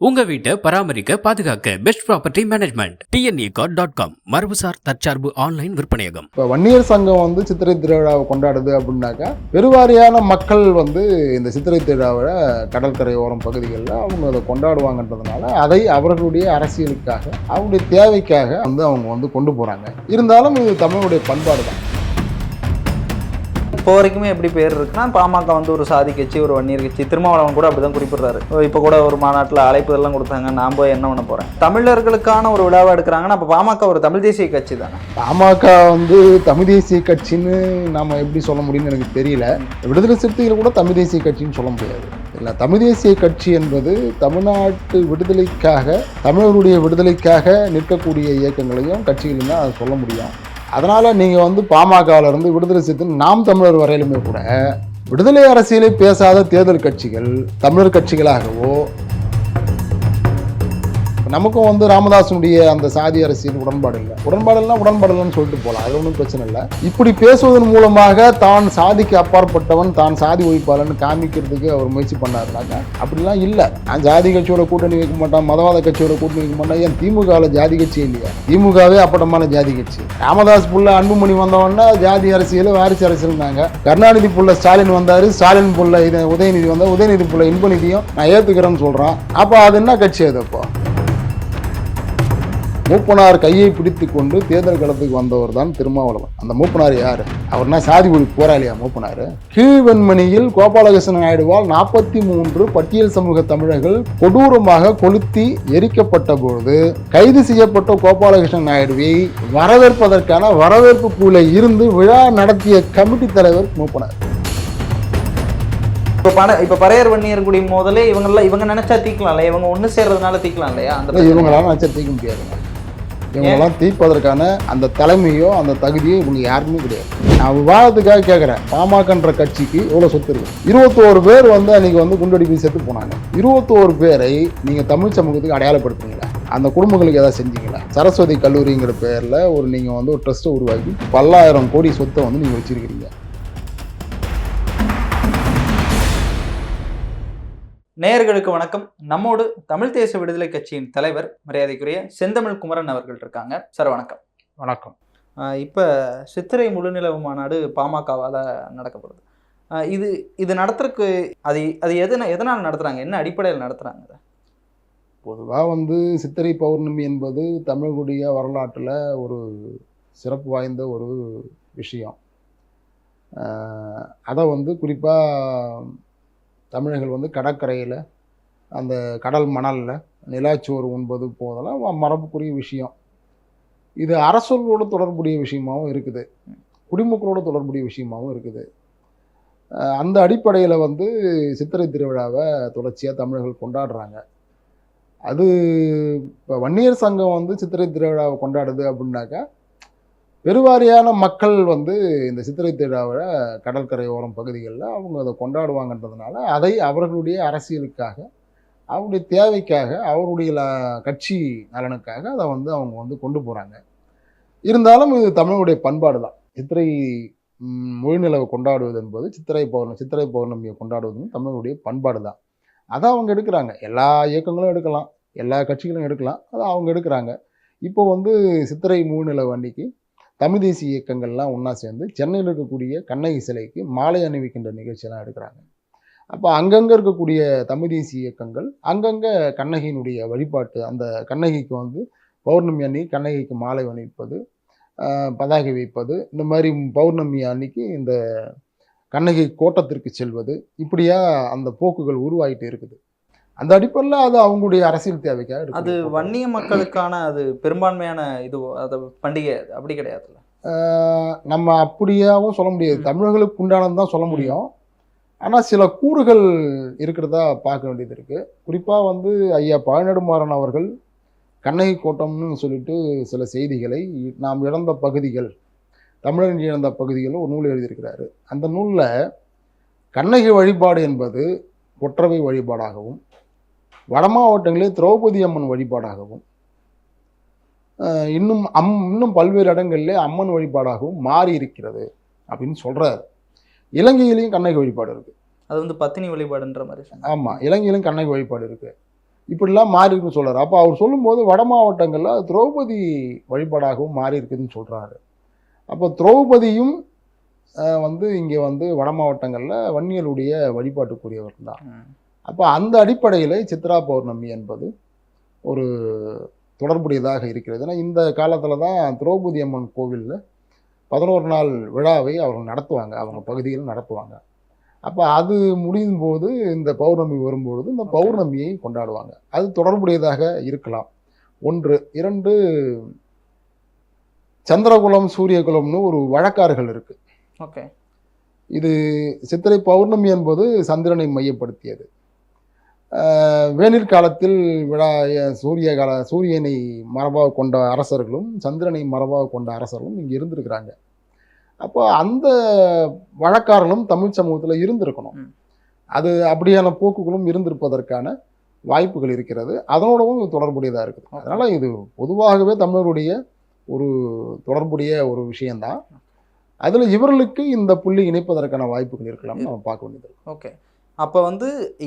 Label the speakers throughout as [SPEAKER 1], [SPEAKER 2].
[SPEAKER 1] உங்க வீட்டை பராமரிக்க பாதுகாக்க best property management TNE card dot com மரபுசார் தற்சார்பு ஆன்லைன் விற்பனையகம்.
[SPEAKER 2] இப்போ வன்னியர் சங்கம் வந்து சித்திரை திருவிழாவை கொண்டாடுது அப்படின்னாக்கா பெருவாரியான மக்கள் வந்து இந்த சித்திரை திருவிழாவை கடற்கரை ஓரம் பகுதிகளில் அவங்க அதை கொண்டாடுவாங்கன்றதுனால அதை அவர்களுடைய அரசியலுக்காக அவங்களுடைய தேவைக்காக வந்து அவங்க வந்து கொண்டு போகிறாங்க இருந்தாலும் இது தமிழுடைய பண்பாடு தான்
[SPEAKER 3] இப்போ வரைக்குமே எப்படி பேர் இருக்குன்னா பாமக வந்து ஒரு சாதி கட்சி ஒரு வன்னியர் கட்சி திருமாவளவன் கூட அப்படிதான் குறிப்பிடுறாரு. இப்போ கூட ஒரு மாநாட்டில் அழைப்புதெல்லாம் கொடுத்தாங்க நான் போய் என்ன பண்ண போறேன்? தமிழர்களுக்கான ஒரு விழாவை எடுக்கிறாங்கன்னா அப்போ பாமக ஒரு தமிழ் தேசிய கட்சி தானே?
[SPEAKER 2] பாமக வந்து தமிழ் தேசிய கட்சின்னு நாம் எப்படி சொல்ல முடியும்னு எனக்கு தெரியல. விடுதலை சிறுத்தைகள் கூட தமிழ் தேசிய கட்சின்னு சொல்ல முடியாது. இல்லை தமிழ் தேசிய கட்சி என்பது தமிழ்நாட்டு விடுதலைக்காக தமிழருடைய விடுதலைக்காக நிற்கக்கூடிய இயக்கங்களையும் கட்சிகளையும் தான் அதை சொல்ல முடியும். அதனால் நீங்கள் வந்து பாமகவிலிருந்து விடுதலை சிறுத்தை நாம் தமிழர் வரையிலுமே கூட விடுதலை அரசியலை பேசாத தேர்தல் கட்சிகள் தமிழர் கட்சிகளாகவோ நமக்கும் வந்து ராமதாசனுடைய அந்த சாதி அரசியல் உடன்பாடு இல்லை. உடன்பாடு இல்லை உடன்பாடு இல்லைன்னு சொல்லிட்டு போகலாம். அது ஒன்றும் பிரச்சனை இல்லை. இப்படி பேசுவதன் மூலமாக தான் சாதிக்கு அப்பாற்பட்டவன் தான் சாதி ஒழிப்பாளன்னு காமிக்கிறதுக்கு அவர் முயற்சி பண்ணாருனாங்க. அப்படிலாம் இல்லை. நான் ஜாதி கட்சியோட கூட்டணி வைக்க மாட்டான் மதவாத கட்சியோட கூட்டணி வைக்க மாட்டான். ஏன் திமுகவில் ஜாதி கட்சி இல்லையா? திமுகவே அப்பட்டமான ஜாதி கட்சி. ராமதாஸ் புள்ள அன்புமணி வந்தவொடனே ஜாதி அரசியல் வாரிசு அரசியல்னாங்க. கருணாநிதி புள்ள ஸ்டாலின் வந்தார். ஸ்டாலின் புள்ள இதை உதயநிதி வந்தால் உதயநிதி புள்ள இன்பநிதியும் நான் ஏற்றுக்கிறேன்னு சொல்கிறான் அப்போ அது என்ன கட்சி அது அப்போ? மூப்பனார் கையை பிடித்து கொண்டு தேர்தல் களத்துக்கு வந்தவர் தான் திருமாவளவன். அந்த மூப்பனார் யார்? அவர்னா சாதி ஒழி போராளியா மூப்பனார்? கீழ்வெண்மணியில் கோபாலகிருஷ்ணன் நாயுடுவால் நாற்பத்தி மூன்று பட்டியல் சமூக தமிழர்கள் கொடூரமாக கொளுத்தி எரிக்கப்பட்ட பொழுது கைது செய்யப்பட்ட கோபாலகிருஷ்ணன் நாயுடுவை வரவேற்பதற்கான வரவேற்பு பூல இருந்து விழா நடத்திய கமிட்டி தலைவர் மூப்பனார்.
[SPEAKER 3] இப்போ பண இப்போ பறையர் வன்னியர் குடி மோதலே இவங்கெல்லாம் இவங்க நினைச்சா தீக்கலாம்ல? இவங்க ஒன்று சேர்றதுனால தீக்கலாம் இல்லையா அந்த?
[SPEAKER 2] இவங்களால நினைச்சா தீர்க்க முடியாதுங்க. இவங்கெல்லாம் தீர்ப்பதற்கான அந்த தலைமையோ அந்த தகுதியோ இவங்க யாருமே கிடையாது. நான் விவாதத்துக்காக கேட்குறேன். பாமகன்ற கட்சிக்கு எவ்வளோ சொத்து இருக்கு? இருபத்தோரு பேர் வந்து அன்னைக்கு வந்து குண்டடிப்பு செத்து போனாங்க. இருபத்தோரு பேரை நீங்கள் தமிழ் சமூகத்துக்கு அடையாளப்படுத்துங்களா அந்த குடும்பங்களுக்கு ஏதாவது செஞ்சீங்களா? சரஸ்வதி கல்லூரிங்கிற பேரில் ஒரு நீங்கள் வந்து ஒரு ட்ரஸ்ட்டை உருவாக்கி பல்லாயிரம் கோடி சொத்தை வந்து நீங்கள் வச்சுருக்கிறீங்க.
[SPEAKER 3] நேயர்களுக்கு வணக்கம். நம்மோடு தமிழ் தேச விடுதலை கட்சியின் தலைவர் மரியாதைக்குரிய செந்தமிழ் குமரன் அவர்கள் இருக்காங்க. சார் வணக்கம்.
[SPEAKER 2] வணக்கம்.
[SPEAKER 3] இப்ப சித்திரை முழுநிலவு மாநாடு பாமகவால் நடக்கப்படுது இது இது நடத்துறதுக்கு அது அது எதன எதனால் நடத்துறாங்க? என்ன அடிப்படையில் நடத்துறாங்க இதை?
[SPEAKER 2] பொதுவாக வந்து சித்திரை பௌர்ணமி என்பது தமிழர்களுடைய வரலாற்றில் ஒரு சிறப்பு வாய்ந்த ஒரு விஷயம். அதை வந்து குறிப்பாக தமிழர்கள் வந்து கடற்கரையில் அந்த கடல் மணலில் நிலாச்சோறு உண்பது போதெல்லாம் மரபுக்குரிய விஷயம். இது அரசர்களோடு தொடர்புடைய விஷயமாகவும் இருக்குது. குடிமக்களோட தொடர்புடைய விஷயமாகவும் இருக்குது. அந்த அடிப்படையில் வந்து சித்திரை திருவிழாவை தொடர்ச்சியாக தமிழர்கள் கொண்டாடுறாங்க. அது இப்போ வன்னியர் சங்கம் வந்து சித்திரை திருவிழாவை கொண்டாடுது அப்படின்னாக்கா பெருவாரியான மக்கள் வந்து இந்த சித்திரை திருவிழாவை கடற்கரையோரம் பகுதிகளில் அவங்க அதை கொண்டாடுவாங்கன்றதுனால அதை அவர்களுடைய அரசியலுக்காக அவருடைய தேவைக்காக அவருடைய கட்சி நலனுக்காக அதை வந்து அவங்க வந்து கொண்டு போகிறாங்க இருந்தாலும் இது தமிழுடைய பண்பாடு தான். சித்திரை ம், முழுநிலவை கொண்டாடுவது என்பது சித்திரை பௌர்ணமி சித்திரை பௌர்ணமியை கொண்டாடுவதும் தமிழுடைய பண்பாடு தான். அதை அவங்க எடுக்கிறாங்க. எல்லா இயக்கங்களும் எடுக்கலாம் எல்லா கட்சிகளும் எடுக்கலாம் அதை அவங்க எடுக்கிறாங்க. இப்போ வந்து சித்திரை மூணில் அன்னைக்கு தமிழ் தேசிய இயக்கங்கள்லாம் ஒன்றா சேர்ந்து சென்னையில் இருக்கக்கூடிய கண்ணகி சிலைக்கு மாலை அணிவிக்கின்ற நிகழ்ச்சியெல்லாம் எடுக்கிறாங்க. அப்போ அங்கங்கே இருக்கக்கூடிய தமிழ் தேசிய இயக்கங்கள் அங்கங்கே கண்ணகியினுடைய வழிபாட்டு அந்த கண்ணகிக்கு வந்து பௌர்ணமி அன்னைக்கு கண்ணகிக்கு மாலை அணிவிப்பது பதாகை வைப்பது இந்த மாதிரி பௌர்ணமி அன்னைக்கு இந்த கண்ணகி கோட்டத்திற்கு செல்வது இப்படியாக அந்த போக்குகள் உருவாகிட்டு இருக்குது. அந்த அடிப்படையில் அது அவங்களுடைய அரசியல் தேவைக்காக
[SPEAKER 3] அது. வன்னிய மக்களுக்கான அது பெரும்பான்மையான இது அது பண்டிகை. அப்படி கிடையாதுல்ல
[SPEAKER 2] நம்ம அப்படியாவும் சொல்ல முடியாது. தமிழர்களுக்கு உண்டானது தான் சொல்ல முடியும் ஆனால் சில கூறுகள் இருக்கிறதா பார்க்க வேண்டியது இருக்கு குறிப்பாக வந்து ஐயா பழநெடுமாறன் அவர்கள் கண்ணகி கோட்டம்னு சொல்லிட்டு சில செய்திகளை நாம் இழந்த பகுதிகள் தமிழன் இழந்த பகுதிகள் ஒரு நூல் எழுதியிருக்கிறாரு அந்த நூலில் கண்ணகி வழிபாடு என்பது ஒற்றவை வழிபாடாகவும் வட மாவட்டங்களில் திரௌபதி அம்மன் வழிபாடாகவும் இன்னும் அம் இன்னும் பல்வேறு இடங்களில் அம்மன் வழிபாடாகவும் மாறி இருக்கிறது அப்படின்னு சொல்றாரு. இலங்கையிலையும் கண்ணகி வழிபாடு இருக்கு.
[SPEAKER 3] அது வந்து பத்தினி வழிபாடுன்ற மாதிரி சொன்னாங்க.
[SPEAKER 2] ஆமாம் இலங்கையிலும் கண்ணகி வழிபாடு இருக்கு. இப்படிலாம் மாறி இருக்குன்னு சொல்றாரு. அப்போ அவர் சொல்லும்போது வட மாவட்டங்களில் திரௌபதி வழிபாடாகவும் மாறி இருக்குதுன்னு சொல்றாரு. அப்போ திரௌபதியும் வந்து இங்கே வந்து வட மாவட்டங்களில் வன்னியருடைய வழிபாட்டுக்குரியவர் தான். அப்போ அந்த அடிப்படையில் சித்ரா பௌர்ணமி என்பது ஒரு தொடர்புடையதாக இருக்கிறது. ஏன்னா இந்த காலத்தில் தான் திரௌபதி அம்மன் கோவிலில் பதினோரு நாள் விழாவை அவர்கள் நடத்துவாங்க. அவங்க பகுதியில் நடத்துவாங்க. அப்போ அது முடியும் போது இந்த பௌர்ணமி வரும்பொழுது இந்த பௌர்ணமியை கொண்டாடுவாங்க. அது தொடர்புடையதாக இருக்கலாம். ஒன்று. இரண்டு சந்திரகுலம் சூரியகுலம்னு ஒரு வழக்காறுகள் இருக்கு.
[SPEAKER 3] ஓகே.
[SPEAKER 2] இது சித்திரை பௌர்ணமி என்பது சந்திரனை மையப்படுத்தியது. வேனிற் காலத்தில் விழா சூரிய கால சூரியனை மரபாக கொண்ட அரசர்களும் சந்திரனை மரபாக கொண்ட அரசர்களும் இங்கே இருந்திருக்கிறாங்க. அப்போ அந்த வழக்காரர்களும் தமிழ் சமூகத்தில் இருந்திருக்கணும். அது அப்படியான போக்குகளும் இருந்திருப்பதற்கான வாய்ப்புகள் இருக்கிறது. அதனோடவும் தொடர்புடையதாக இருக்குது. அதனால் இது பொதுவாகவே தமிழருடைய ஒரு தொடர்புடைய ஒரு விஷயம்தான். அதில் இவர்களுக்கு இந்த புள்ளி இணைப்பதற்கான வாய்ப்புகள் இருக்கலாம்னு நம்ம பார்க்க வேண்டியது.
[SPEAKER 3] ஓகே. அப்போ வந்து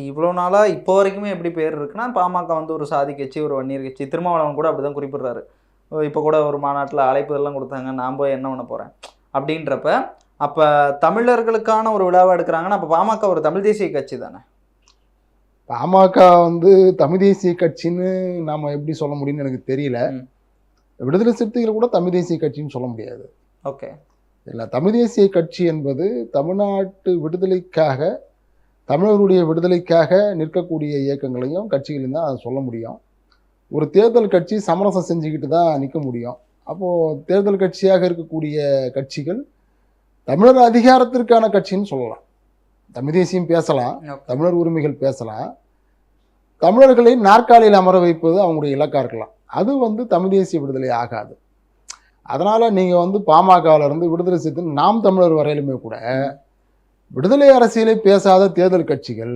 [SPEAKER 3] இவ்வளோ நாளாக இப்போ வரைக்குமே எப்படி பேர் இருக்குன்னா பாமக வந்து ஒரு சாதி கட்சி ஒரு வன்னியர் கட்சி. திருமாவளவன் கூட அப்படி தான் குறிப்பிடுறாரு இப்போ கூட ஒரு மாநாட்டில் அழைப்புதெல்லாம் கொடுத்தாங்க. நான் போய் என்ன பண்ண போகிறேன் அப்படின்றப்ப அப்போ தமிழர்களுக்கான ஒரு விழாவை எடுக்கிறாங்கன்னா அப்போ பாமக ஒரு தமிழ் தேசிய கட்சி தானே?
[SPEAKER 2] பாமக வந்து தமிழ் தேசிய கட்சின்னு நாம எப்படி சொல்ல முடியும்னு எனக்கு தெரியல. விடுதலை சிறுத்தைகள் கூட தமிழ் தேசிய கட்சின்னு சொல்ல முடியாது.
[SPEAKER 3] ஓகே.
[SPEAKER 2] இல்லை தமிழ் தேசிய கட்சி என்பது தமிழ்நாட்டு விடுதலைக்காக தமிழருடைய விடுதலைக்காக நிற்கக்கூடிய இயக்கங்களையும் கட்சிகளையும் தான் அதை சொல்ல முடியும். ஒரு தேர்தல் கட்சி சமரசம் செஞ்சுக்கிட்டு தான் நிற்க முடியும். அப்போது தேர்தல் கட்சியாக இருக்கக்கூடிய கட்சிகள் தமிழர் அதிகாரத்திற்கான கட்சின்னு சொல்லலாம். தமிழ் தேசியம் பேசலாம் தமிழர் உரிமைகள் பேசலாம். தமிழர்களை நாற்காலியில் அமர வைப்பது அவங்களுடைய இலக்கா இருக்கலாம். அது வந்து தமிழ் தேசிய விடுதலை ஆகாது. அதனால நீங்க வந்து பாமகவில் இருந்து விடுதலை செய்து நாம் தமிழர் வரையிலுமே கூட விடுதலை அரசியலை பேசாத தேர்தல் கட்சிகள்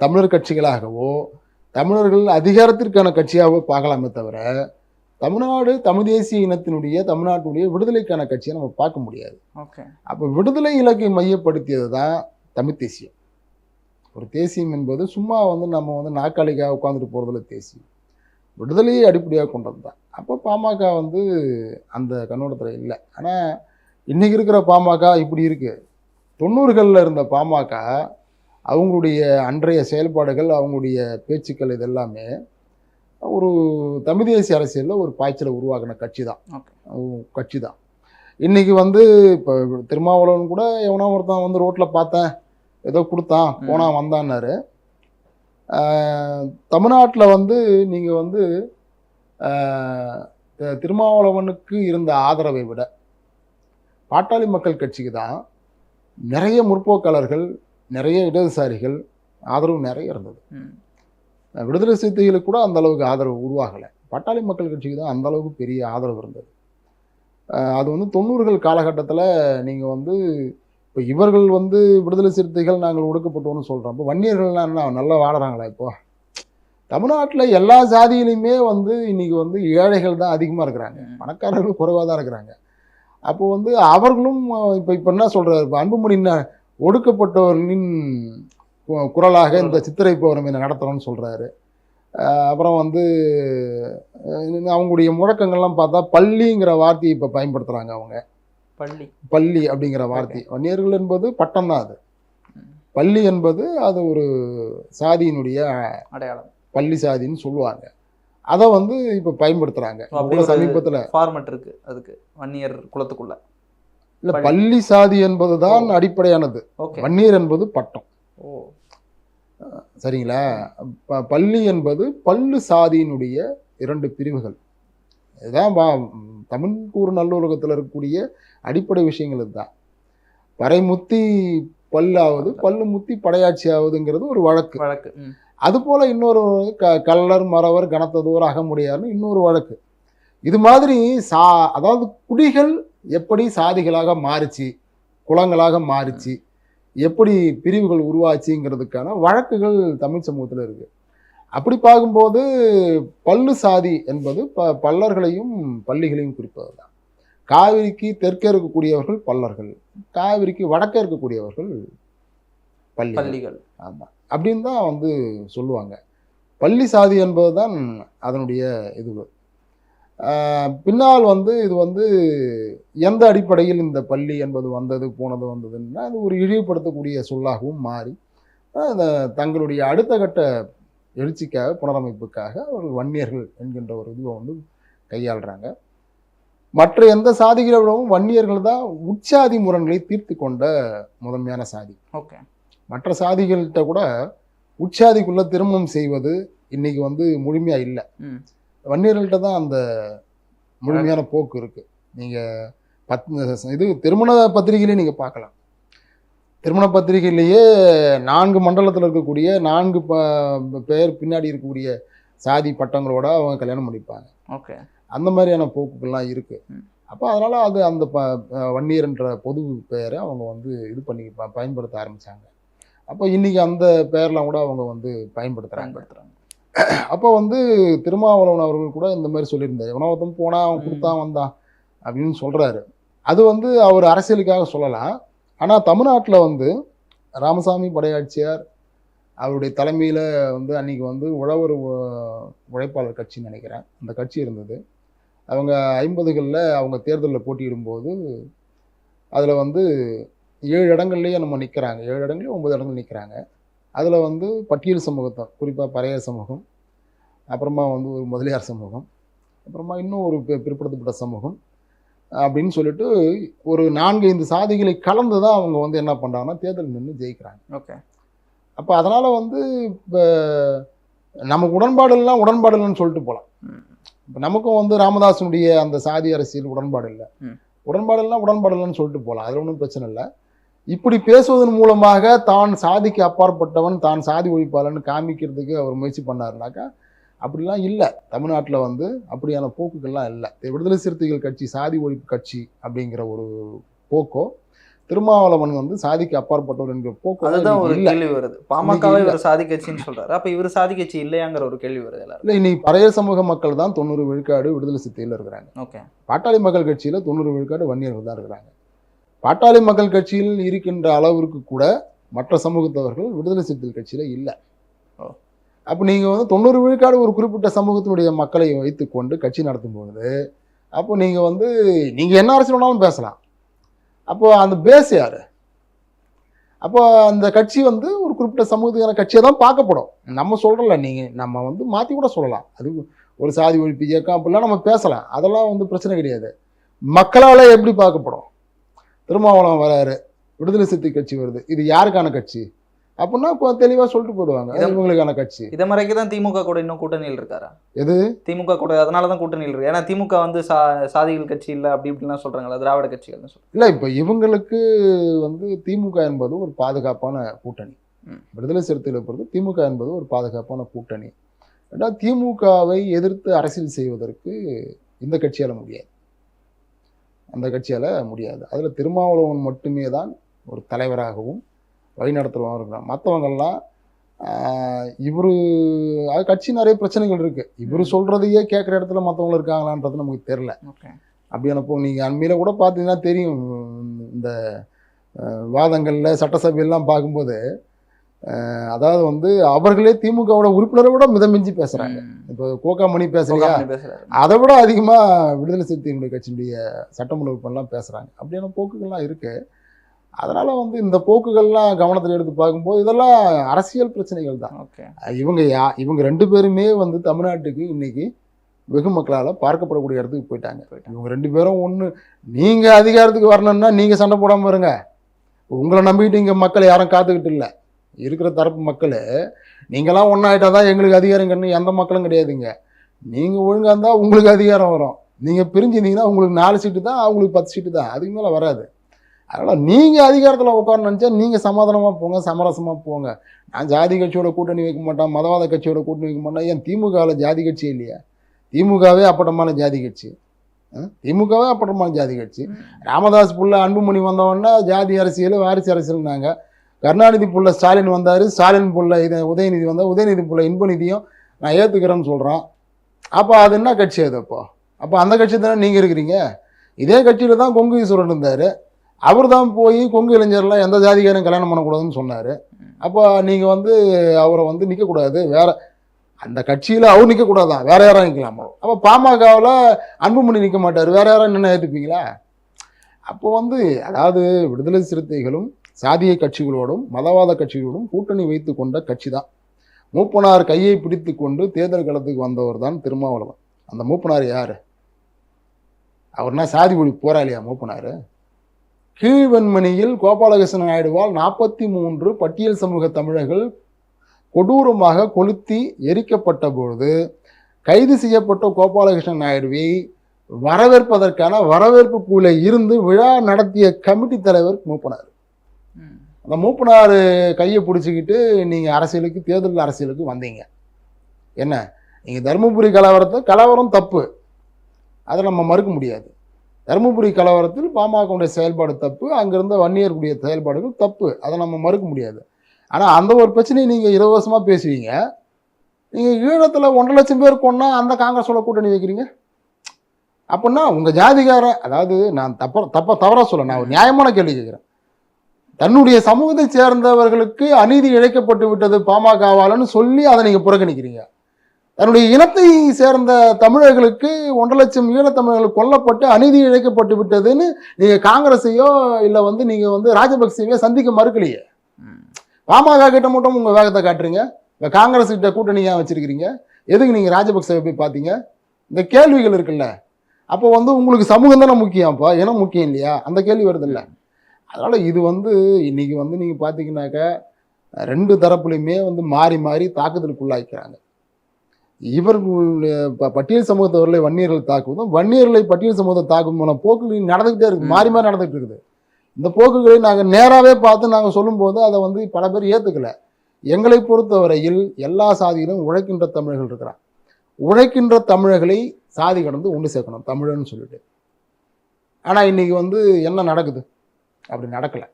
[SPEAKER 2] தமிழர் கட்சிகளாகவோ தமிழர்கள் அதிகாரத்திற்கான கட்சியாகவோ பார்க்கலாமே தவிர தமிழ்நாடு தமிழ் தேசிய இனத்தினுடைய தமிழ்நாட்டுடைய விடுதலைக்கான கட்சியை நம்ம பார்க்க முடியாது.
[SPEAKER 3] ஓகே.
[SPEAKER 2] அப்போ விடுதலை இலக்கை மையப்படுத்தியது தான் தமிழ் தேசியம். ஒரு தேசியம் என்பது சும்மா வந்து நம்ம வந்து நாற்காலிக்காக உட்காந்துட்டு போகிறதுல தேசியம். விடுதலையை அடிப்படையாக கொண்டது தான் அப்போ பாமக வந்து அந்த கண்ணோட்டத்தில் இல்லை. ஆனால் இன்றைக்கி இருக்கிற பாமக இப்படி இருக்கு. தொண்ணூறுகளில் இருந்த பாமக அவங்களுடைய அன்றைய செயல்பாடுகள் அவங்களுடைய பேச்சுக்கள் இதெல்லாமே ஒரு தமிழ் தேசிய அரசியலில் ஒரு பாய்ச்சலை உருவாக்கின கட்சி தான் கட்சி தான் இன்னைக்கு வந்து இப்போ திருமாவளவன் கூட எவனோ ஒருத்தன் வந்து ரோட்டில் பார்த்தேன். ஏதோ கொடுத்தான்.
[SPEAKER 3] ம்.
[SPEAKER 2] போனா வந்தான்னாரு. தமிழ்நாட்டில் வந்து நீங்கள் வந்து திருமாவளவனுக்கு இருந்த ஆதரவை விட பாட்டாளி மக்கள் கட்சிக்கு தான் நிறைய முற்போக்காளர்கள் நிறைய இடதுசாரிகள் ஆதரவு நிறைய இருந்தது. விடுதலை சிறுத்தைகளுக்கு கூட அந்த அளவுக்கு ஆதரவு உருவாகலை. பாட்டாளி மக்கள் கட்சிக்கு தான் அந்த அளவுக்கு பெரிய ஆதரவு இருந்தது. அது வந்து தொண்ணூறுகள் காலகட்டத்தில் நீங்கள் வந்து இப்போ இவர்கள் வந்து விடுதலை சிறுத்தைகள் நாங்கள் ஒடுக்கப்பட்டோம்னு சொல்கிறோம் இப்போ வன்னியர்கள்லாம் என்ன நல்லா வாடுறாங்களா இப்போ? தமிழ்நாட்டில் எல்லா ஜாதியிலையுமே வந்து இன்னைக்கு வந்து ஏழைகள் தான் அதிகமாக இருக்கிறாங்க. பணக்காரர்கள் குறைவாக தான் இருக்கிறாங்க. அப்போ வந்து அவர்களும் இப்போ இப்போ என்ன சொல்கிறார் இப்போ அன்புமணி என்ன ஒடுக்கப்பட்டவர்களின் குரலாக இந்த சித்திரை பௌர்ணமி நடத்துகிறோம்னு சொல்கிறாரு அப்புறம் வந்து அவங்களுடைய முழக்கங்கள்லாம் பார்த்தா பள்ளிங்கிற வார்த்தையை இப்போ பயன்படுத்துகிறாங்க அவங்க.
[SPEAKER 3] பள்ளி.
[SPEAKER 2] பள்ளி அப்படிங்கிற வார்த்தை. வன்னியர்கள் என்பது பட்டம் தான் அது. பள்ளி என்பது அது ஒரு சாதியினுடைய
[SPEAKER 3] அடையாளம்.
[SPEAKER 2] பள்ளி சாதின்னு சொல்லுவாங்க. அதை வந்து இப்போ பயன்படுத்துகிறாங்க
[SPEAKER 3] அப்படி
[SPEAKER 2] சமீபத்தில்.
[SPEAKER 3] ஃபார்மட் இருக்கு. அதுக்கு வன்னியர் குலத்துக்குள்ள
[SPEAKER 2] இல்லை
[SPEAKER 3] பள்ளி.
[SPEAKER 2] சாதி என்பது தான் அடிப்படையானது. வன்னியர் என்பது பட்டம்.
[SPEAKER 3] ஓ.
[SPEAKER 2] சரிங்களா? ப- பள்ளி என்பது பல்லு சாதியினுடைய இரண்டு பிரிவுகள். இதுதான் வா- தமிழ் கூறு நல்லுலகத்தில் இருக்கக்கூடிய அடிப்படை விஷயங்கள் இதுதான். பறைமுத்தி பல்லாவது பல்லு முத்தி படையாட்சி ஆகுதுங்கிறது ஒரு வழக்கு.
[SPEAKER 3] வழக்கு.
[SPEAKER 2] அதுபோல இன்னொரு க கள்ளர் மறவர் கனத்ததோர் அகமுடையார்னு இன்னொரு வழக்கு. இது மாதிரி சா அதாவது குடிகள் எப்படி சாதிகளாக மாறுச்சு குலங்களாக மாறுச்சு எப்படி பிரிவுகள் உருவாச்சுங்கிறதுக்கான வழக்குகள் தமிழ் சமூகத்தில் இருக்கு. அப்படி பார்க்கும்போது பல்லு சாதி என்பது ப பல்லர்களையும் பள்ளிகளையும் குறிப்பது தான் காவிரிக்கு தெற்கே இருக்கக்கூடியவர்கள் பல்லர்கள் காவிரிக்கு வடக்கே இருக்கக்கூடியவர்கள் பள்ளி
[SPEAKER 3] பள்ளிகள்.
[SPEAKER 2] ஆமாம் அப்படின்னு தான் வந்து சொல்லுவாங்க. பள்ளி சாதி என்பது தான் அதனுடைய இது. பின்னால் வந்து இது வந்து எந்த அடிப்படையில் இந்த பள்ளி என்பது வந்தது போனது வந்ததுன்னா அது ஒரு இழிவுபடுத்தக்கூடிய சொல்லாகவும் மாறி இந்த தங்களுடைய அடுத்த கட்ட எழுச்சிக்காக புனரமைப்புக்காக அவர்கள் வன்னியர்கள் என்கின்ற ஒரு இதுவை வந்து கையாளுறாங்க. மற்ற எந்த சாதிகளை விடவும் வன்னியர்கள் தான் உச்சாதி முரண்களை தீர்த்து கொண்ட முதன்மையான சாதி.
[SPEAKER 3] ஓகே.
[SPEAKER 2] மற்ற சாதிகள்கிட்ட கூட உச்சாதிக்குள்ள திருமணம் செய்வது இன்னைக்கு வந்து முழுமையா இல்லை. வன்னியர்கள்ட்ட தான் அந்த முழுமையான போக்கு இருக்கு. நீங்க பத் இது திருமண பத்திரிகையிலே நீங்க பார்க்கலாம். திருமண பத்திரிகையிலேயே நான்கு மண்டலத்தில் இருக்கக்கூடிய நான்கு ப பேர் பின்னாடி இருக்கக்கூடிய சாதி பட்டங்களோட அவங்க கல்யாணம் பண்ணிப்பாங்க.
[SPEAKER 3] ஓகே.
[SPEAKER 2] அந்த மாதிரியான போக்குகள்லாம் இருக்கு.
[SPEAKER 3] ம்.
[SPEAKER 2] அப்போ அதனால அது அந்த ப அஹ் வன்னியர் என்ற பொது பெயரை அவங்க வந்து இது பண்ணி பயன்படுத்த ஆரம்பிச்சாங்க. அப்போ இன்னைக்கு அந்த பெயர்லாம் கூட அவங்க வந்து பயன்படுத்துறாங்க.
[SPEAKER 3] பயன்படுத்துறாங்க.
[SPEAKER 2] அப்போ வந்து திருமாவளவன் அவர்கள் கூட இந்த மாதிரி சொல்லியிருந்தார். எவனவத்தம் போனா அவன். கொடுத்தான் வந்தான் அப்படின்னு சொல்றாரு. அது வந்து அவர் அரசியலுக்காக சொல்லலாம். ஆனா தமிழ்நாட்டில் வந்து ராமசாமி படையாட்சியார் அவருடைய தலைமையில் வந்து அன்னைக்கு வந்து உழவர் உழைப்பாளர் கட்சின்னு நினைக்கிறேன். அந்த கட்சி இருந்தது. அவங்க ஐம்பதுகளில் அவங்க தேர்தலில் போட்டியிடும்போது அதில் வந்து ஏழு இடங்கள்லேயே நம்ம நிற்கிறாங்க ஏழு இடங்களையும் ஒன்பது இடங்கள் நிற்கிறாங்க அதில் வந்து பட்டியல் சமூகத்தை குறிப்பாக பறையர் சமூகம் அப்புறமா வந்து ஒரு முதலியார் சமூகம் அப்புறமா இன்னும் ஒரு பிற்படுத்தப்பட்ட சமூகம் அப்படின்னு சொல்லிட்டு ஒரு நான்கு ஐந்து சாதிகளை கலந்து தான் அவங்க வந்து என்ன பண்ணுறாங்கன்னா தேர்தல் நின்று ஜெயிக்கிறாங்க.
[SPEAKER 3] ஓகே.
[SPEAKER 2] அப்போ அதனால் வந்து இப்போ நமக்கு உடன்பாடு இல்லைனா உடன்பாடு இல்லைன்னு சொல்லிட்டு போகலாம். இப்போ நமக்கும் வந்து ராமதாசனுடைய அந்த சாதி அரசியல் உடன்பாடு இல்லை. உடன்பாடு இல்லைனா உடன்பாடு இல்லைன்னு சொல்லிட்டு போகலாம் அது ஒன்றும் பிரச்சனை இல்லை. இப்படி பேசுவதன் மூலமாக தான் சாதிக்கு அப்பாற்பட்டவன் தான் சாதி ஒழிப்பாளன்னு காமிக்கிறதுக்கு அவர் முயற்சி பண்ணாருனாக்கா அப்படிலாம் இல்லை. தமிழ்நாட்டில் வந்து அப்படியான போக்குகள்லாம் இல்லை. விடுதலை சிறுத்தைகள் கட்சி சாதி ஒழிப்பு கட்சி அப்படிங்கிற ஒரு போக்கோ திருமாவளவன் வந்து சாதிக்கு அப்பாற்பட்டவர் என்கிற போக்கோ
[SPEAKER 3] அதுதான் ஒரு கேள்வி வருது. பாமகவே. இவர் சாதி கட்சின்னு சொல்றாரு. அப்ப இவர் சாதி கட்சி இல்லையாங்கிற ஒரு கேள்வி வருது
[SPEAKER 2] இல்லை இன்னைக்கு பழைய சமூக மக்கள் தான் தொண்ணூறு விழுக்காடு விடுதலை சிறுத்தையில் இருக்கிறாங்க.
[SPEAKER 3] ஓகே.
[SPEAKER 2] பாட்டாளி மக்கள் கட்சியில் தொண்ணூறு விழுக்காடு வன்னியர்கள் தான் இருக்கிறாங்க. பாட்டாளி மக்கள் கட்சியில் இருக்கின்ற அளவிற்கு கூட மற்ற சமூகத்தவர்கள் விடுதலை சிறுத்தைகள் கட்சியில் இல்லை. அப்போ நீங்கள் வந்து தொண்ணூறு விழுக்காடு ஒரு குறிப்பிட்ட சமூகத்தினுடைய மக்களை வைத்துக்கொண்டு கட்சி நடத்தும் பொழுது அப்போ நீங்கள் வந்து நீங்கள் என்ன அரசியல் வேணாலும் பேசலாம். அப்போ அந்த பேஸ் யார்? அப்போ அந்த கட்சி வந்து ஒரு குறிப்பிட்ட சமூகத்துக்கான கட்சியை தான் பார்க்கப்படும். நம்ம சொல்கிறல நீங்கள் நம்ம வந்து மாற்றி கூட சொல்லலாம். அது ஒரு சாதி ஒழிப்பு இயக்கம் அப்படிலாம் நம்ம பேசலாம். அதெல்லாம் வந்து பிரச்சனை கிடையாது. மக்களால் எப்படி பார்க்கப்படும்? திருமாவளவன் வராரு. விடுதலை சிறுத்தை கட்சி வருது. இது யாருக்கான கட்சி? அப்படின்னா இப்போ தெளிவாக சொல்லிட்டு
[SPEAKER 3] இதை-
[SPEAKER 2] இவங்களுக்கான கட்சி.
[SPEAKER 3] இதை மறைக்க தான் திமுக கூட இன்னும் கூட்டணியில் இருக்காரா?
[SPEAKER 2] எது?
[SPEAKER 3] திமுக கூட அதனால தான் கூட்டணியில் இருக்கு. ஏன்னா திமுக வந்து சா சாதிகள் கட்சி இல்லை அப்படி இப்படிலாம் சொல்றாங்களா திராவிட கட்சிகள்னு சொல்றாங்க
[SPEAKER 2] இல்லை இப்போ இவங்களுக்கு வந்து திமுக என்பது ஒரு பாதுகாப்பான கூட்டணி. விடுதலை சிறுத்தைகளை பொறுத்து திமுக என்பது ஒரு பாதுகாப்பான கூட்டணி. ரெண்டாவது திமுகவை எதிர்த்து அரசியல் செய்வதற்கு இந்த கட்சியால் முடியாது. அந்த கட்சியால் முடியாது. அதில் திருமாவளவன் மட்டுமே தான் ஒரு தலைவராகவும் வழிநடத்துறவங்க இருக்கிறாங்க மற்றவங்கெல்லாம் இவர் அது கட்சி நிறைய பிரச்சனைகள் இருக்குது இவர். சொல்கிறதையே கேட்குற இடத்துல மற்றவங்க இருக்காங்களான்றது நமக்கு தெரில
[SPEAKER 3] ஓகே.
[SPEAKER 2] அப்படியான போ நீங்கள் அண்மையில் கூட பார்த்தீங்கன்னா தெரியும் இந்த வாதங்களில் சட்டசபையெல்லாம் பார்க்கும்போது அதாவது வந்து அவர்களே திமுகவோட உறுப்பினரை விட மிதமிஞ்சி பேசுகிறாங்க இப்போ கோகாமணி
[SPEAKER 3] பேசுறாரு.
[SPEAKER 2] அதை விட அதிகமாக விடுதலை சிறுத்தைகளுடைய கட்சியினுடைய சட்டமன்ற உறுப்பினர்லாம் பேசுகிறாங்க அப்படியான போக்குகள்லாம் இருக்குது அதனால் வந்து இந்த போக்குகள்லாம் கவனத்தில் எடுத்து பார்க்கும்போது இதெல்லாம் அரசியல் பிரச்சனைகள் தான். இவங்க யா இவங்க ரெண்டு பேருமே வந்து தமிழ்நாட்டுக்கு இன்னைக்கு வெகு மக்களால் பார்க்கப்படக்கூடிய இடத்துக்கு போயிட்டாங்க.
[SPEAKER 3] போயிட்டாங்க.
[SPEAKER 2] இவங்க ரெண்டு பேரும் ஒன்று நீங்கள் அதிகாரத்துக்கு வரணும்னா நீங்கள் சண்டை போடாமல் இருங்க. உங்களை நம்பிக்கிட்டு இங்கே மக்கள் யாரும் காத்துக்கிட்டு இல்லை. இருக்கிற தரப்பு மக்கள் நீங்களாம் ஒன்றாயிட்டா தான் எங்களுக்கு அதிகாரங்கன்னு எந்த மக்களும் கிடையாதுங்க. நீங்கள் ஒழுங்காக இருந்தால் உங்களுக்கு அதிகாரம் வரும். நீங்கள் பிரிஞ்சிருந்தீங்கன்னா உங்களுக்கு நாலு சீட்டு தான் அவங்களுக்கு பத்து சீட்டு தான். அதுக்கு மேலே வராது. அதனால் நீங்கள் அதிகாரத்தில் உட்காரணும் நினச்சா நீங்கள் சமாதானமாக போங்க சமரசமாக போங்க. நான் ஜாதி கட்சியோட கூட்டணி வைக்க மாட்டேன் மதவாத கட்சியோட கூட்டணி வைக்க மாட்டேன். ஏன் திமுகவில் ஜாதி கட்சி இல்லையா? திமுகவே அப்பட்டமான ஜாதி கட்சி? திமுகவே அப்பட்டமான ஜாதி கட்சி. ராமதாஸ் புள்ள அன்புமணி வந்தவொடனே ஜாதி அரசியல் வாரிசு அரசியல்னாங்க. கருணாநிதி புள்ள ஸ்டாலின் வந்தார் ஸ்டாலின் புள்ள இதை உதயநிதி வந்தால் உதயநிதி புள்ள இன்பநிதியும் நான் ஏற்றுக்கிறேன்னு சொல்கிறான் அப்போ அது என்ன கட்சி அது அப்போ? அப்போ அந்த கட்சி தானே நீங்கள் இருக்கிறீங்க? இதே கட்சியில் தான் கொங்கு ஈஸ்வரன் இருந்தார். அவர் தான் போய் கொங்கு இளைஞர்லாம் எந்த ஜாதிக்காரும் கல்யாணம் பண்ணக்கூடாதுன்னு சொன்னார். அப்போ நீங்கள் வந்து அவரை வந்து நிற்கக்கூடாது வேற அந்த கட்சியில் அவர் நிற்கக்கூடாதான் வேற யாரும் நிற்கலாம் அப்போ பாமகவில் அன்புமணி நிற்க மாட்டார். வேற யாரும் நின்று ஏற்றுப்பீங்களா அப்போ வந்து அதாவது விடுதலை சிறுத்தைகளும் சாதிய கட்சிகளோடும் மதவாத கட்சிகளோடும் கூட்டணி வைத்து கொண்ட கட்சி தான் மூப்பனார் கையை பிடித்து கொண்டு தேர்தல் களத்துக்கு வந்தவர் தான் திருமாவளவன். அந்த மூப்பனார் யார்? அவர்னா சாதி ஒழி போராளியா மூப்பனார்? கீழ்வெண்மணியில் கோபாலகிருஷ்ணன் நாயுடுவால் நாற்பத்தி மூன்று பட்டியல் சமூக தமிழர்கள் கொடூரமாக கொளுத்தி எரிக்கப்பட்ட பொழுது கைது செய்யப்பட்ட கோபாலகிருஷ்ணன் நாயுடுவை வரவேற்பதற்கான வரவேற்பு குழுல இருந்து விழா நடத்திய கமிட்டி தலைவர் மூப்பனார். அந்த மூப்பனார் கையை பிடிச்சிக்கிட்டு நீங்கள் அரசியலுக்கு தேர்தல் அரசியலுக்கு வந்தீங்க. என்ன? நீங்கள் தருமபுரி கலவரத்தை கலவரம் தப்பு. அதை நம்ம மறுக்க முடியாது. தருமபுரி கலவரத்தில் பாமகவுடைய செயல்பாடு தப்பு அங்கேருந்த வன்னியர்களுடைய செயல்பாடுகள் தப்பு. அதை நம்ம மறுக்க முடியாது. ஆனால் அந்த ஒரு பிரச்சனையை நீங்கள் இருபது வருஷமாக பேசுவீங்க. நீங்கள் ஈழத்தில் ஒன்றரை லட்சம் பேர் கொண்டா அந்த காங்கிரஸோட கூட்டணி வைக்கிறீங்க? அப்படின்னா உங்கள் ஜாதிகாரன் அதாவது நான் தப்ப தப்ப தவறாக சொல்ல நான் ஒரு நியாயமான கேள்வி கேட்குறேன். தன்னுடைய சமூகத்தை சேர்ந்தவர்களுக்கு அநீதி இழைக்கப்பட்டு விட்டது பாமகவாலன்னு சொல்லி அதை நீங்கள் புறக்கணிக்கிறீங்க. தன்னுடைய இனத்தை சேர்ந்த தமிழர்களுக்கு ஒன்றரை லட்சம் ஈழத்தமிழர்கள் கொல்லப்பட்டு அநீதி இழைக்கப்பட்டு விட்டதுன்னு நீங்கள் காங்கிரஸையோ இல்லை வந்து நீங்கள் வந்து ராஜபக்சேவையோ சந்திக்க மறுக்கலையே. பாமக கிட்ட மட்டும் உங்கள் வேகத்தை காட்டுறீங்க. இப்போ காங்கிரஸ் கிட்ட கூட்டணியாக வச்சுருக்கிறீங்க? எதுக்கு நீங்கள் ராஜபக்சேவை போய் பார்த்தீங்க இந்த கேள்விகள் இருக்குல்ல. அப்போ வந்து உங்களுக்கு சமூகம் தானே முக்கியம்ப்பா இனம் முக்கியம் இல்லையா? அந்த கேள்வி வருது இல்லை. அதனால் இது வந்து இன்றைக்கி வந்து நீங்கள் பார்த்தீங்கன்னாக்கா ரெண்டு தரப்புலையுமே வந்து மாறி மாறி தாக்குதலுக்குள்ளாக்கிறாங்க. இவர்களுடைய ப- பட்டியல் சமூகத்தவர்களை வன்னியர்கள் தாக்குவதும் வன்னியர்களை பட்டியல் சமூகத்தை தாக்கும் போக்குகள் நடந்துக்கிட்டே இருக்குது மாறி மாறி நடந்துகிட்டு இருக்குது. இந்த போக்குகளை நாங்கள் நேராகவே பார்த்து நாங்கள் சொல்லும்போது அதை வந்து பல பேர் ஏற்றுக்கல எங்களை பொறுத்தவரையில் எல்லா சாதியிலும் உழைக்கின்ற தமிழர்கள் இருக்கிறான் உழைக்கின்ற தமிழர்களை சாதி கடந்து ஒன்று சேர்க்கணும் தமிழன்னு சொல்லிட்டு. ஆனால் இன்றைக்கி வந்து என்ன நடக்குது? அப்படி நடக்கலை.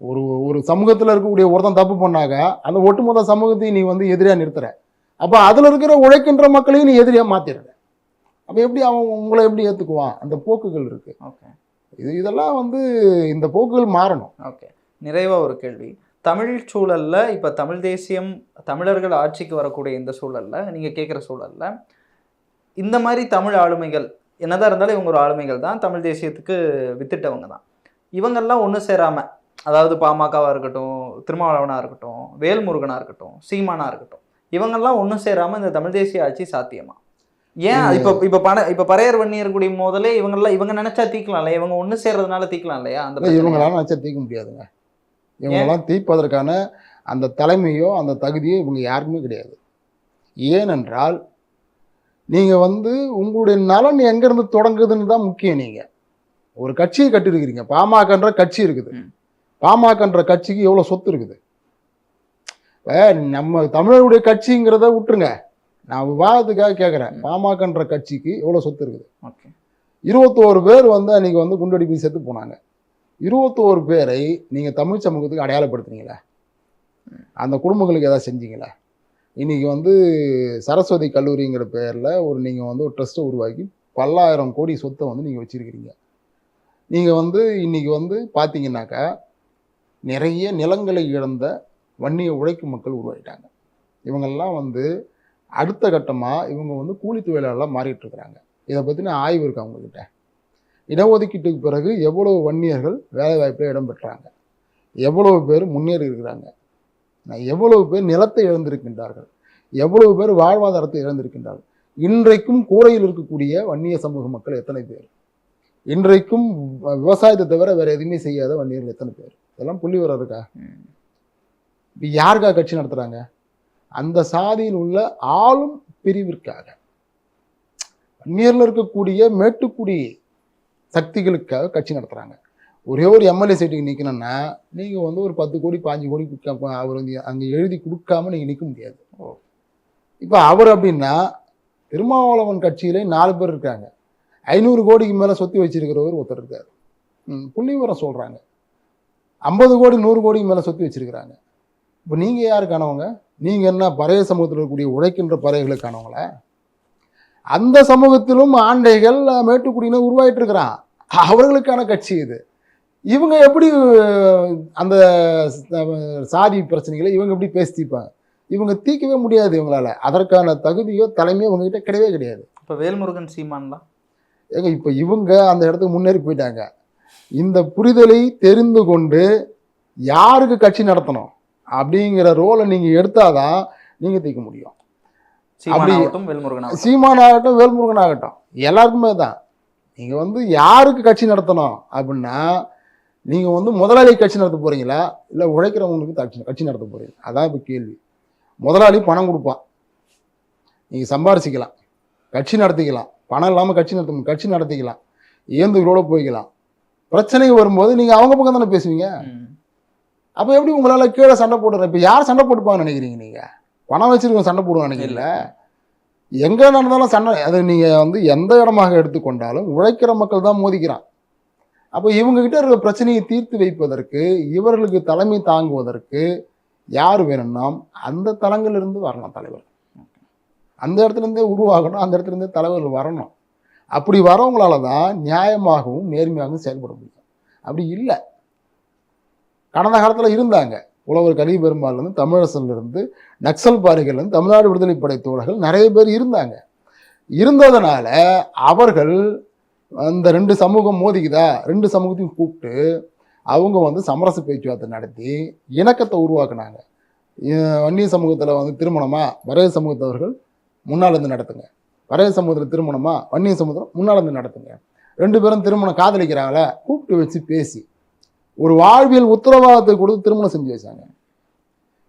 [SPEAKER 2] ஒரு ஒரு சமூகத்தில் இருக்கக்கூடிய ஒருத்தன் தப்பு பண்ணாக்க அந்த ஒட்டுமொத்த சமூகத்தையும் நீ வந்து எதிரியாக நிறுத்துற. அப்போ அதில் இருக்கிற உழைக்கின்ற மக்களையும் நீ எதிரியாக மாற்றிடுற அப்போ எப்படி அவன் உங்களை எப்படி ஏற்றுக்குவான் அந்த போக்குகள் இருக்குது
[SPEAKER 3] ஓகே.
[SPEAKER 2] இது இதெல்லாம் வந்து இந்த போக்குகள் மாறணும்.
[SPEAKER 3] ஓகே. நிறைவா ஒரு கேள்வி. தமிழ் சூழல்ல இப்ப தமிழ் தேசியம் தமிழர்கள் ஆட்சிக்கு வரக்கூடிய இந்த சூழல்ல நீங்க கேட்குற சூழல்ல இந்த மாதிரி தமிழ் ஆளுமைகள் என்னதான் இருந்தாலும் இவங்க ஒரு ஆளுமைகள் தான் தமிழ் தேசியத்துக்கு வித்துட்டவங்க தான். இவங்கெல்லாம் ஒன்று சேராம அதாவது பாமகவா இருக்கட்டும் திருமாவளவனா இருக்கட்டும் வேல்முருகனா இருக்கட்டும் சீமானா இருக்கட்டும் இவங்கெல்லாம் ஒன்று சேராம இந்த தமிழ் தேசிய ஆட்சி சாத்தியமா? ஏன் இப்போ இப்போ பண இப்போ பறையர் வன்னியர் குடி முதலே இவங்கெல்லாம் இவங்க நினைச்சா தீக்கலாம்ல இவங்க ஒன்று சேர்றதுனால தீக்கலாம் இல்லையா? அந்த?
[SPEAKER 2] இவங்களால நினச்சா தீர்க்க முடியாதுங்க. இவங்கெல்லாம் தீர்ப்பதற்கான அந்த தலைமையோ அந்த தகுதியோ இவங்க யாருக்குமே கிடையாது. ஏனென்றால் நீங்கள் வந்து உங்களுடைய நலன் எங்கேருந்து தொடங்குதுன்னு தான் முக்கியம் நீங்கள் ஒரு கட்சியை கட்டிருக்கிறீங்க பாமகன்ற கட்சி இருக்குது. பாமகன்ற கட்சிக்கு எவ்வளோ சொத்து இருக்குது? நம்ம தமிழருடைய கட்சிங்கிறத விட்டுருங்க. நான் விவாதத்துக்காக கேட்குறேன் பாமகன்ற கட்சிக்கு எவ்வளோ சொத்து இருக்குது? இருபத்தோரு பேர் வந்து அன்னைக்கு வந்து குண்டடிப்பு செத்து போனாங்க. இருபத்தோரு பேரை நீங்கள் தமிழ் சமூகத்துக்கு அடையாளப்படுத்துனீங்களா? அந்த குடும்பங்களுக்கு ஏதாவது செஞ்சீங்களா? இன்னைக்கு வந்து சரஸ்வதி கல்லூரிங்கிற பேரில் ஒரு நீங்கள் வந்து ஒரு ட்ரஸ்ட்டை உருவாக்கி பல்லாயிரம் கோடி சொத்தை வந்து நீங்கள் வச்சிருக்கிறீங்க. நீங்கள் வந்து இன்றைக்கி வந்து பார்த்தீங்கன்னாக்கா நிறைய நிலங்களை இழந்த வன்னிய உழைக்கும் மக்கள் உருவாகிட்டாங்க இவங்கெல்லாம் வந்து அடுத்த கட்டமாக இவங்க வந்து கூலி தொழிலாளர்களாக மாறிட்டு இருக்கிறாங்க. இதை பற்றின ஆய்வு இருக்கு அவங்கக்கிட்ட இடஒதுக்கீட்டுக்கு பிறகு எவ்வளவு வன்னியர்கள் வேலைவாய்ப்பில் இடம் பெற்றாங்க? எவ்வளவு பேர் முன்னேறி இருக்கிறாங்க? நான் எவ்வளவு பேர் நிலத்தை இழந்திருக்கின்றார்கள்? எவ்வளவு பேர் வாழ்வாதாரத்தை இழந்திருக்கின்றார்கள்? இன்றைக்கும் கூரையில் இருக்கக்கூடிய வன்னிய சமூக மக்கள் எத்தனை பேர்? இன்றைக்கும் விவசாயத்தை தவிர வேற எதுவுமே செய்யாத வன்னியர்கள் எத்தனை பேர்? இதெல்லாம் புள்ளி வர இருக்கா. இப்போ யாருக்காக கட்சி நடத்துறாங்க? அந்த சாதியில் உள்ள ஆளும் பிரிவிற்காக. வன்னியர்ல இருக்கக்கூடிய மேட்டுக்குடி சக்திகளுக்காக கட்சி நடத்துறாங்க. ஒரே ஒரு எம்எல்ஏ சீட்டுக்கு நிற்கணும்னா நீங்க வந்து ஒரு பத்து கோடி பாஞ்சு கோடி கொடுக்க அவர் வந்து அங்க எழுதி கொடுக்காம நீங்க நிற்க முடியாது. இப்போ அவர் அப்படின்னா திருமாவளவன் கட்சியிலே நாலு பேர் இருக்காங்க. ஐநூறு கோடிக்கு மேலே சொத்து வச்சிருக்கிறவர் ஒருத்தர் இருக்கார். ம், புள்ளி விவரம் சொல்கிறாங்க ஐம்பது கோடி நூறு கோடிக்கு மேலே சொத்து வச்சுருக்கிறாங்க. இப்போ நீங்கள் யாருக்கானவங்க நீங்கள் என்ன பறைய சமூகத்தில் இருக்கக்கூடிய உழைக்கின்ற பறையர்களுக்கானவங்களா அந்த சமூகத்திலும் ஆண்டைகள் மேட்டுக்குடியினர் உருவாயிட்டு இருக்கிறான். அவர்களுக்கான கட்சி இது. இவங்க எப்படி அந்த சாதி பிரச்சனைகளை இவங்க எப்படி பேசி தீர்ப்பாங்க? இவங்க தீர்க்கவே முடியாது இவங்களால. அதற்கான தகுதியோ தலைமையோ இவங்ககிட்ட கிடையவே கிடையாது.
[SPEAKER 3] இப்போ வேல்முருகன் சீமான்லாம்?
[SPEAKER 2] ஏங்க இப்போ இவங்க அந்த இடத்துக்கு முன்னேறி போயிட்டாங்க. இந்த புரிதலை தெரிந்து கொண்டு யாருக்கு கட்சி நடத்தணும் அப்படிங்கிற ரோலை நீங்கள் எடுத்தாதான் நீங்கள் தீர்க்க முடியும். அப்படி- சீமான் ஆகட்டும் வேல்முருகன் ஆகட்டும். எல்லாருக்குமே தான். நீங்கள் வந்து யாருக்கு கட்சி நடத்தணும் அப்படின்னா நீங்கள் வந்து முதலாளி கட்சி நடத்த போகிறீங்களா இல்லை உழைக்கிறவங்களுக்கு கட்சி கட்சி நடத்த போகிறீங்க அதான் இப்போ கேள்வி. முதலாளி பணம் கொடுப்பான். நீங்கள் சம்பாரிச்சிக்கலாம். கட்சி நடத்திக்கலாம். பணம் இல்லாமல் கட்சி நடத்த கட்சி நடத்திக்கலாம். இயந்துகளோட போய்க்கலாம். பிரச்சனைகள் வரும்போது நீங்கள் அவங்க பக்கம் தானே பேசுவீங்க. அப்போ எப்படி உங்களால் கீழே சண்டை போடுற இப்போ யார் சண்டை போட்டுப்பாங்கன்னு நினைக்கிறீங்க நீங்கள் பணம் வச்சிருக்கவங்க சண்டை போடுவாங்க நினைக்கிறீங்களா எங்கே நடந்தாலும் சண்டை அது நீங்கள் வந்து எந்த இடமாக எடுத்துக்கொண்டாலும் உழைக்கிற மக்கள் தான் மோதிக்கிறான். அப்போ இவங்ககிட்ட இருக்கிற பிரச்சனையை தீர்த்து வைப்பதற்கு இவர்களுக்கு தலைமை தாங்குவதற்கு யார் வேணும்னா அந்த தளங்களிலிருந்து வரணும் தலைவர். அந்த இடத்துலேருந்தே உருவாகணும் அந்த இடத்துலேருந்தே தலைவர்கள் வரணும். அப்படி வரவங்களால தான் நியாயமாகவும் நேர்மையாகவும் செயல்பட முடியும். அப்படி இல்லை. கடந்த காலத்தில் இருந்தாங்க. உழவர் கலி பெருமாள்லேருந்து தமிழரசன்லேருந்து நக்சல் பாரிகள்லேருந்து தமிழ்நாடு விடுதலை படை தோழர்கள் நிறைய பேர் இருந்தாங்க. இருந்ததுனால அவர்கள் அந்த ரெண்டு சமூகம் மோதிக்குதா ரெண்டு சமூகத்தையும் கூப்பிட்டு அவங்க வந்து சமரச பேச்சுவார்த்தை நடத்தி இணக்கத்தை உருவாக்குனாங்க. வன்னிய சமூகத்தில் வந்து திருமணமாக வரைய சமூகத்தவர்கள் முன்னால் இருந்து நடத்துங்க. வரைய சமுதிரம் திருமணமா வன்னிய சமுதிரம் முன்னால் இருந்து நடத்துங்க. ரெண்டு பேரும் திருமணம் காதலிக்கிறாங்களே கூப்பிட்டு வச்சு பேசி ஒரு வாழ்வியல் உத்தரவாதத்தை கொடுத்து திருமணம் செஞ்சு வச்சாங்க.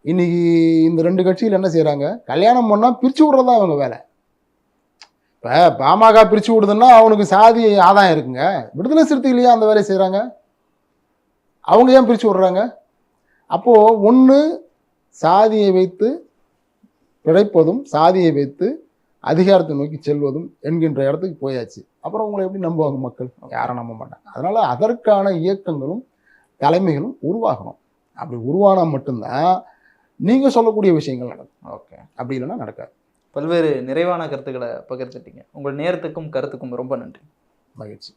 [SPEAKER 2] இன்னைக்கு இந்த ரெண்டு கட்சியில் என்ன செய்கிறாங்க கல்யாணம் பண்ணால் பிரித்து விடுறதா அவங்க வேலை. இப்போ பாமக பிரித்து விடுதுன்னா அவனுக்கு சாதி ஆதாயம் இருக்குங்க. விடுதலை சிறுத்தைகளையே அந்த வேலையை செய்கிறாங்க அவங்க ஏன் பிரித்து விடுறாங்க? அப்போது ஒன்று சாதியை வைத்து பிழைப்பதும் சாதியை வைத்து அதிகாரத்தை நோக்கி செல்வதும் என்கின்ற இடத்துக்கு போயாச்சு. அப்புறம் உங்களை எப்படி நம்புவாங்க மக்கள்? யாரும் நம்ப மாட்டாங்க. அதனால அதற்கான இயக்கங்களும் தலைமைகளும் உருவாகணும். அப்படி உருவானா மட்டும்தான் நீங்க சொல்லக்கூடிய விஷயங்கள் நடக்கும்.
[SPEAKER 3] ஓகே.
[SPEAKER 2] அப்படி இல்லைன்னா நடக்காது.
[SPEAKER 3] பல்வேறு நிறைவான கருத்துக்களை பகிர்ந்துட்டீங்க. உங்கள் நேரத்துக்கும் கருத்துக்கும் ரொம்ப நன்றி.
[SPEAKER 2] மகிழ்ச்சி.